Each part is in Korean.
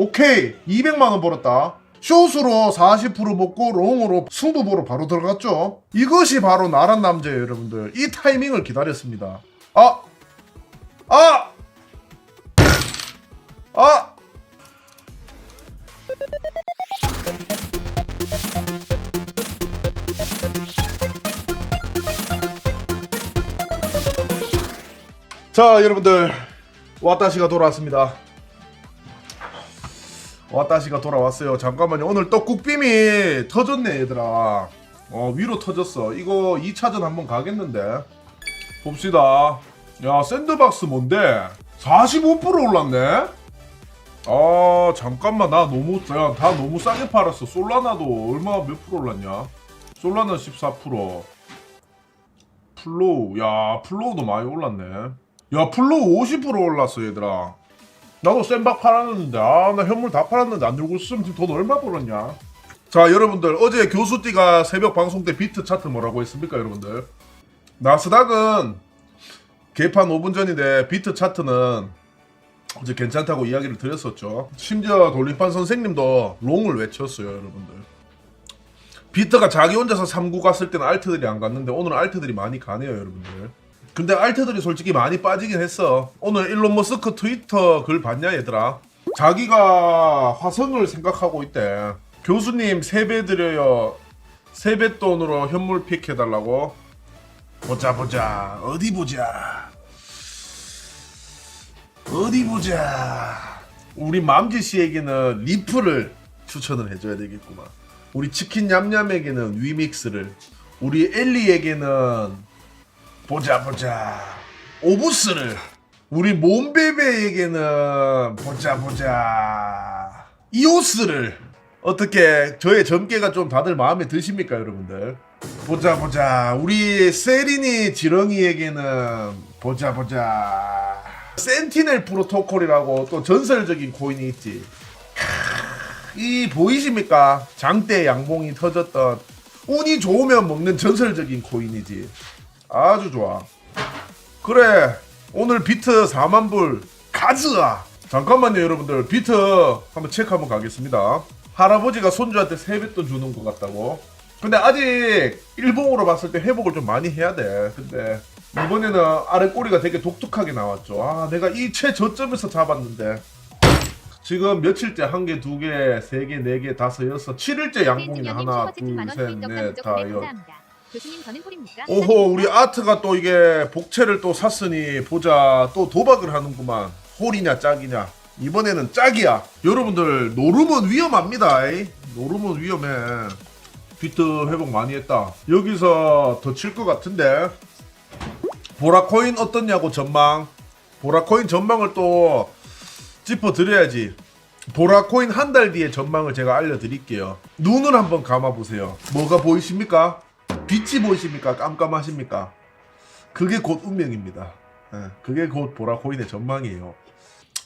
오케이. 200만원 벌었다. 숏으로 40% 먹고 롱으로 승부 보러 바로 들어갔죠. 이것이 바로 나란 남자예요 여러분들. 이 타이밍을 기다렸습니다. 아! 아! 아! 자 여러분들. 와따시가 돌아왔습니다 와따시가 돌아왔어요. 잠깐만요. 오늘 또 국빔이 터졌네 얘들아. 어 위로 터졌어. 이거 2차전 한번 가겠는데? 봅시다. 야 샌드박스 뭔데? 45% 올랐네? 아 잠깐만. 나 너무 야, 다 너무 싸게 팔았어. 솔라나도 얼마 몇 프로 올랐냐? 솔라나 14% 플로우. 야 플로우도 많이 올랐네. 야 플로우 50% 올랐어 얘들아 나도 센박 팔았는데 아 나 현물 다 팔았는데 안 들고 있으면 지금 돈 얼마 벌었냐? 자 여러분들 어제 교수띠가 새벽 방송 때 비트 차트 뭐라고 했습니까 여러분들? 나스닥은 개판 5분 전인데 비트 차트는 어제 괜찮다고 이야기를 드렸었죠. 심지어 돌림판 선생님도 롱을 외쳤어요 여러분들. 비트가 자기 혼자서 3구 갔을 때는 알트들이 안 갔는데 오늘 알트들이 많이 가네요 여러분들 근데 알트들이 솔직히 많이 빠지긴 했어. 오늘 일론 머스크 트위터 글 봤냐 얘들아? 자기가 화성을 생각하고 있대. 교수님 세배 드려요. 세뱃돈으로 현물 픽 해달라고. 보자 보자. 어디 보자. 어디 보자. 우리 맘지 씨에게는 리프를 추천을 해줘야 되겠구만. 우리 치킨 냠냠에게는 위믹스를. 우리 엘리에게는 보자 보자. 오브스를 우리 몬베베에게는 보자 보자. 이오스를 어떻게 저의 점괘가 좀 다들 마음에 드십니까 여러분들? 보자 보자. 우리 세리니 지렁이에게는 보자 보자. 센티넬 프로토콜이라고 또 전설적인 코인이 있지. 이 보이십니까? 장대 양봉이 터졌던 운이 좋으면 먹는 전설적인 코인이지 아주 좋아. 그래 오늘 비트 4만 불 가즈아. 잠깐만요 여러분들 비트 한번 체크 한번 가겠습니다. 할아버지가 손주한테 세뱃돈 주는 것 같다고. 근데 아직 일봉으로 봤을 때 회복을 좀 많이 해야 돼. 근데 이번에는 아래 꼬리가 되게 독특하게 나왔죠. 아 내가 이 최저점에서 잡았는데 지금 며칠째 한 개, 두 개, 세 개, 네 개, 다섯, 여섯, 7일째 양봉이네 하나, 둘, 셋, 넷, 다, 여. 교수님 저는 폴입니까? 오호 우리 아트가 또 이게 복채를 또 샀으니 보자. 또 도박을 하는구만. 홀이냐 짝이냐. 이번에는 짝이야. 여러분들 노름은 위험합니다 이. 노름은 위험해. 비트 회복 많이 했다. 여기서 더 칠 것 같은데. 보라코인 어떻냐고 전망. 보라코인 전망을 또 짚어드려야지. 보라코인 한 달 뒤에 전망을 제가 알려드릴게요. 눈을 한번 감아보세요. 뭐가 보이십니까? 빛이 보이십니까? 깜깜하십니까? 그게 곧 운명입니다. 예, 그게 곧 보라코인의 전망이에요.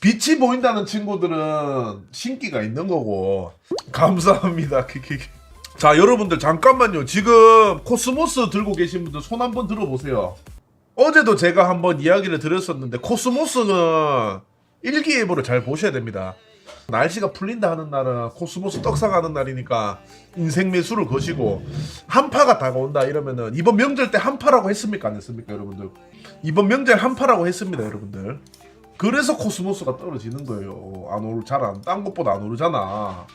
빛이 보인다는 친구들은 신기가 있는 거고 감사합니다. 자 여러분들 잠깐만요. 지금 코스모스 들고 계신 분들 손 한번 들어보세요. 어제도 제가 한번 이야기를 드렸었는데 코스모스는 일기예보를 잘 보셔야 됩니다. 날씨가 풀린다 하는 날은 코스모스 떡상하는 날이니까 인생 매수를 거시고 한파가 다가온다 이러면은 이번 명절 때 한파라고 했습니까? 안 했습니까 여러분들? 이번 명절 한파라고 했습니다 여러분들. 그래서 코스모스가 떨어지는 거예요. 안 오르 잘안딴 것보다 안 오르잖아.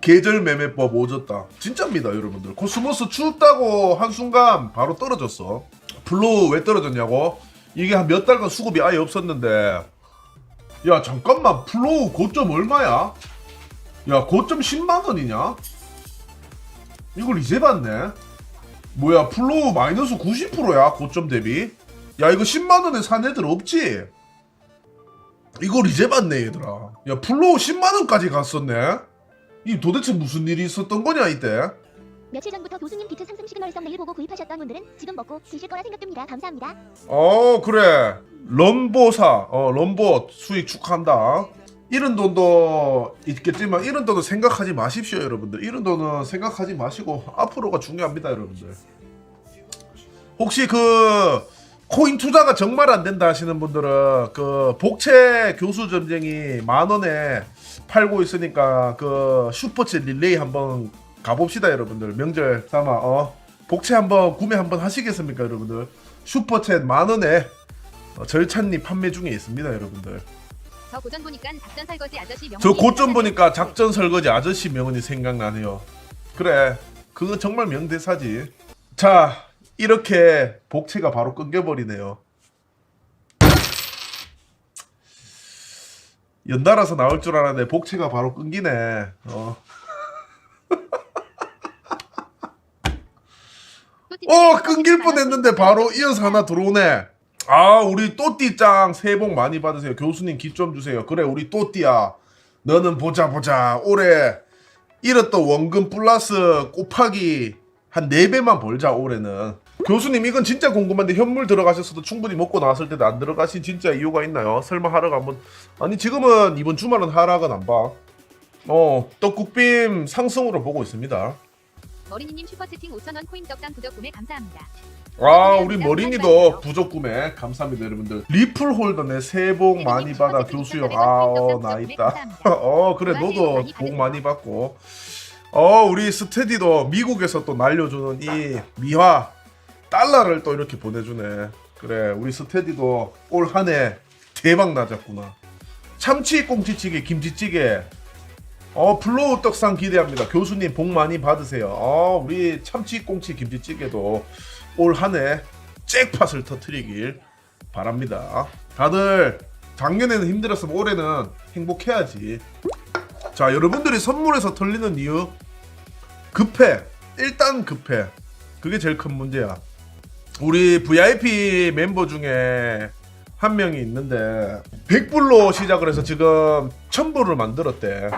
계절 매매법 오졌다. 진짜입니다 여러분들. 코스모스 춥다고 한순간 바로 떨어졌어. 블로우 왜 떨어졌냐고? 이게 한 몇 달간 수급이 아예 없었는데 야 잠깐만 플로우 고점 얼마야? 야 고점 10만원이냐? 이걸 이제 봤네 뭐야 플로우 마이너스 90%야 고점 대비 야 이거 10만원에 산 애들 없지? 이걸 이제 봤네 얘들아 야 플로우 10만원까지 갔었네 이 도대체 무슨 일이 있었던 거냐 이때 며칠 전부터 교수님 비트 상승 시그널 썸네일 보고 구입하셨던 분들은 지금 먹고 드실 거라 생각됩니다. 감사합니다. 어 그래. 럼보사. 어 럼보 수익 축하한다. 이런 돈도 있겠지만 이런 돈은 생각하지 마십시오 여러분들. 이런 돈은 생각하지 마시고 앞으로가 중요합니다 여러분들. 혹시 그 코인 투자가 정말 안 된다 하시는 분들은 그 복채 교수 점쟁이 만 원에 팔고 있으니까 그 슈퍼챗 릴레이 한번 가봅시다 여러분들. 명절 삼아 어? 복채 한번 구매 한번 하시겠습니까 여러분들? 슈퍼챗 만 원에 어, 절찬리 판매 중에 있습니다 여러분들. 저 고전 보니까 작전 설거지 아저씨 명언이 저 고점. 보니까 작전 설거지 아저씨 명언이 생각나네요. 그래 그거 정말 명대사지. 자 이렇게 복채가 바로 끊겨버리네요. 연달아서 나올 줄 알았는데 복채가 바로 끊기네. 어. 또띠 어띠 끊길 띠 뻔했는데 바로 이어서 하나 들어오네. 아 우리 또띠짱 새해 복 많이 받으세요. 교수님 기좀 주세요. 그래 우리 또띠야. 너는 보자 보자. 올해 잃었던 원금 플러스 곱하기 한 4배만 벌자 올해는. 교수님 이건 진짜 궁금한데 현물 들어가셨어도 충분히 먹고 나왔을 때도 안 들어가신 진짜 이유가 있나요? 설마 하락 한번. 아니 지금은 이번 주말은 하락은 안 봐. 어 떡국빔 상승으로 보고 있습니다 머리니님 슈퍼채팅 5천원 코인 떡당 부적 구매 감사합니다. 아 우리 머린이도 부족 구매 감사합니다 여러분들. 리플 홀더네. 새해 복 많이 받아 교수형 아어나 있다. 어 그래 너도 복 많이 받고. 어 우리 스테디도 미국에서 또 날려주는 이 미화 달러를 또 이렇게 보내주네. 그래 우리 스테디도 올 한 해 대박 나졌구나. 참치 꽁치찌개 김치찌개 어 플로우 떡상 기대합니다 교수님 복 많이 받으세요 어 우리 참치 꽁치 김치찌개도 올 한해 잭팟을 터트리길 바랍니다. 다들 작년에는 힘들었으면 올해는 행복해야지. 자, 여러분들이 선물에서 털리는 이유 급해. 일단 급해. 그게 제일 큰 문제야. 우리 VIP 멤버 중에 한 명이 있는데 100불로 시작을 해서 지금 1000불을 만들었대.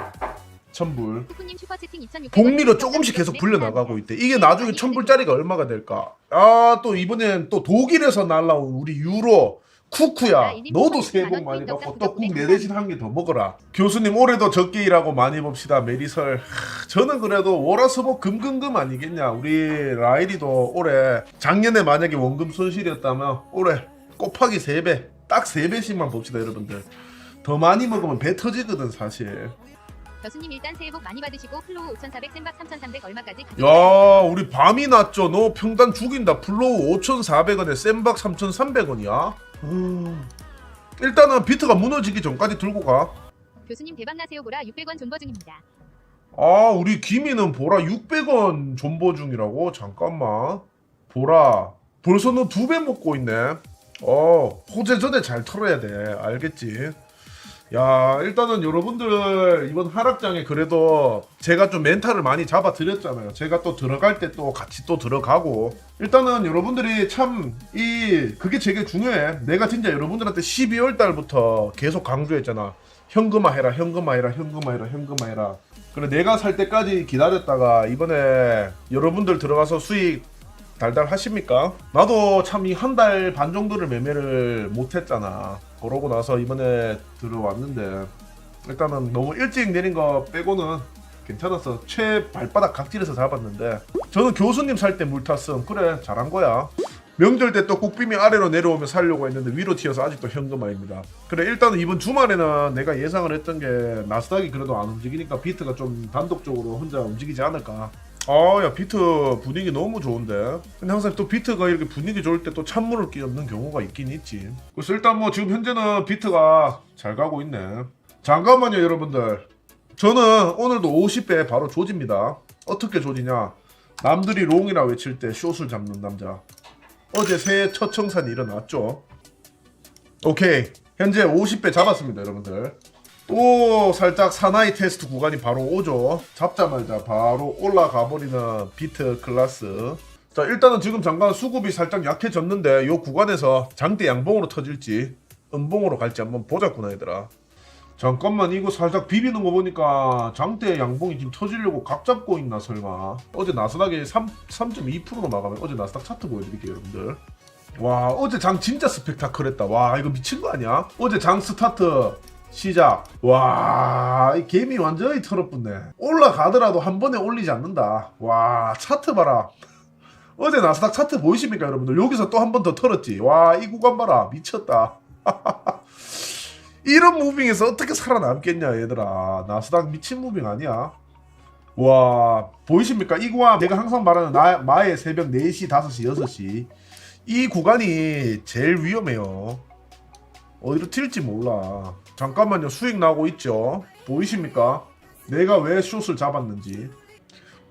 1000불. 쿠쿠님 슈퍼채팅 2,600원 복리로 조금씩 계속 불려나가고 있대. 이게 나중에 천불짜리가 얼마가 될까? 아, 또 이번엔 또 독일에서 날라온 우리 유로 쿠쿠야. 너도 새해 복 많이 받고 떡국 내 대신 한 개 더 먹어라. 교수님 올해도 적게 일하고 많이 봅시다. 메리설. 하, 저는 그래도 월화수목 금금금 아니겠냐. 우리 라일이도 올해 작년에 만약에 원금 손실이었다면 올해 곱하기 3배. 딱 3배씩만 봅시다, 여러분들. 더 많이 먹으면 배 터지거든, 사실. 교수님 일단 새해 복 많이 받으시고 플로우 5,400 쌤박 3,300 얼마까지 야 우리 밤이 났죠 너? 평단 죽인다. 플로우 5,400원에 쌤박 3,300원이야? 일단은 비트가 무너지기 전까지 들고 가아 교수님 대박 나세요 보라. 600원 존버 중입니다. 아, 우리 김이는 보라 600원 존버 중이라고? 잠깐만. 보라 벌써 너 두 배 먹고 있네. 어 호재 전에 잘 털어야 돼. 알겠지 야 일단은 여러분들 이번 하락장에 그래도 제가 좀 멘탈을 많이 잡아 드렸잖아요. 제가 또 들어갈 때 또 같이 또 들어가고. 일단은 여러분들이 참 이 그게 되게 중요해. 내가 진짜 여러분들한테 12월 달부터 계속 강조했잖아. 현금화 해라 현금화 해라 현금화 해라 현금화 해라. 그래 내가 살 때까지 기다렸다가 이번에 여러분들 들어가서 수익 달달 하십니까? 나도 참 이 한 달 반 정도를 매매를 못했잖아. 그러고 나서 이번에 들어왔는데 일단은 너무 일찍 내린 거 빼고는 괜찮았어. 최 발바닥 각질에서 잡았는데 저는 교수님 살 때 물 탔음. 그래 잘한 거야. 명절 때 또 국빔이 아래로 내려오면 살려고 했는데 위로 튀어서 아직도 현금화입니다. 그래 일단은 이번 주말에는 내가 예상을 했던 게 나스닥이 그래도 안 움직이니까 비트가 좀 단독적으로 혼자 움직이지 않을까. 아, 야, 비트 분위기 너무 좋은데. 근데 항상 또 비트가 이렇게 분위기 좋을 때 또 찬물을 끼얹는 경우가 있긴 있지. 그래서 일단 뭐 지금 현재는 비트가 잘 가고 있네. 잠깐만요, 여러분들. 저는 오늘도 50배 바로 조집니다. 어떻게 조지냐? 남들이 롱이라 외칠 때 숏을 잡는 남자. 어제 새해 첫 청산이 일어났죠. 오케이. 현재 50배 잡았습니다, 여러분들. 또 살짝 사나이 테스트 구간이 바로 오죠. 잡자마자 바로 올라가 버리는 비트 클래스. 자, 일단은 지금 잠깐 수급이 살짝 약해졌는데 요 구간에서 장대 양봉으로 터질지 음봉으로 갈지 한번 보자꾸나 얘들아. 잠깐만 이거 살짝 비비는 거 보니까 장대 양봉이 지금 터지려고 각 잡고 있나 설마 어제 나스닥이 3, 3.2%로 마감해 어제 나스닥 차트 보여드릴게요 여러분들 와 어제 장 진짜 스펙타클했다 와 이거 미친 거 아니야 어제 장 스타트 시작. 와 이 개미 완전히 털어붙네. 올라가더라도 한 번에 올리지 않는다. 와 차트 봐라. 어제 나스닥 차트 보이십니까 여러분들? 여기서 또 한 번 더 털었지. 와 이 구간 봐라. 미쳤다. 이런 무빙에서 어떻게 살아남겠냐 얘들아. 나스닥 미친 무빙 아니야? 와 보이십니까? 이 구간 내가 항상 말하는 나, 마의 새벽 4시 5시 6시. 이 구간이 제일 위험해요 어디로 튈지 몰라. 잠깐만요. 수익 나고 있죠. 보이십니까? 내가 왜 숏을 잡았는지.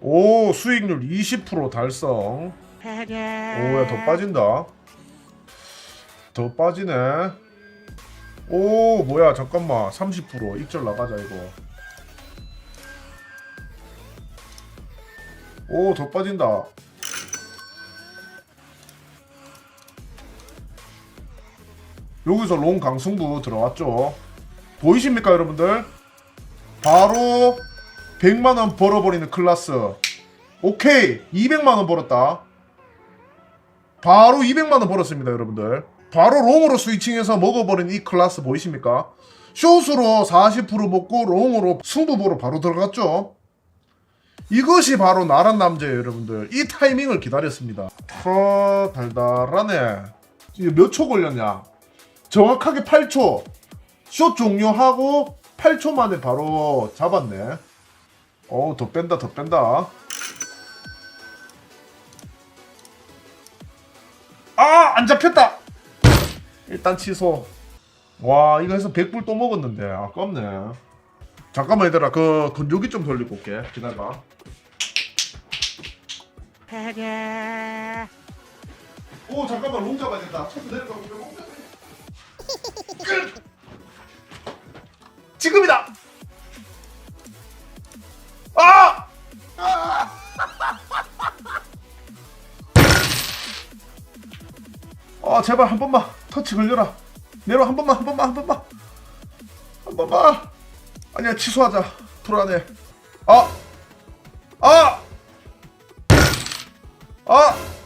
오 수익률 20% 달성. 오야 더 빠진다. 더 빠지네. 오 뭐야. 잠깐만. 30% 익절 나가자 이거. 오 더 빠진다 여기서 롱 강승부 들어왔죠. 보이십니까 여러분들? 바로 100만원 벌어버리는 클라스. 오케이 200만원 벌었다. 바로 200만원 벌었습니다 여러분들. 바로 롱으로 스위칭해서 먹어버린 이 클라스 보이십니까? 숏으로 40% 먹고 롱으로 승부보로 바로 들어갔죠. 이것이 바로 나란 남자예요 여러분들. 이 타이밍을 기다렸습니다. 터 달달하네. 이게 몇 초 걸렸냐 정확하게 8초. 숏 종료하고 8초 만에 바로 잡았네. 어우 더 뺀다 더 뺀다. 아 안 잡혔다. 일단 취소. 와 이거 해서 100불 또 먹었는데. 아깝네. 잠깐만 얘들아 그 건조기 좀 돌리고 올게. 기다려봐. 오 잠깐만. 롱 잡아야 된다. 쳐서 내려가고 롱. 끝! 지금이다 아! 아 제발 한 번만 터치 걸려라 내려 한 번만 한 번만 한 번만 한 번만 아니야 취소하자 불안해 아! 아! 아!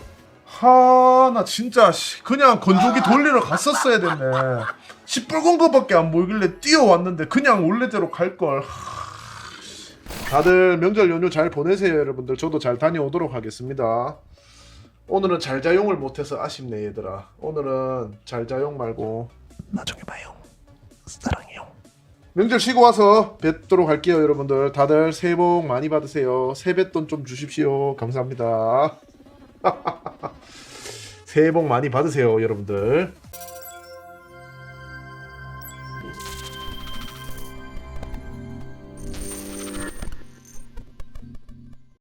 하, 나 진짜 씨, 그냥 건조기 돌리러 갔었어야 됐네. 시뻘건 거밖에 안 보이길래 뛰어왔는데 그냥 원래대로 갈걸. 다들 명절 연휴 잘 보내세요, 여러분들. 저도 잘 다녀오도록 하겠습니다. 오늘은 잘 자용을 못해서 아쉽네, 얘들아. 오늘은 잘 자용 말고 나중에 봐요. 사랑해요. 명절 쉬고 와서 뵙도록 할게요, 여러분들. 다들 새해 복 많이 받으세요. 세뱃돈 좀 주십시오. 감사합니다. 새해 복 많이 받으세요, 여러분들.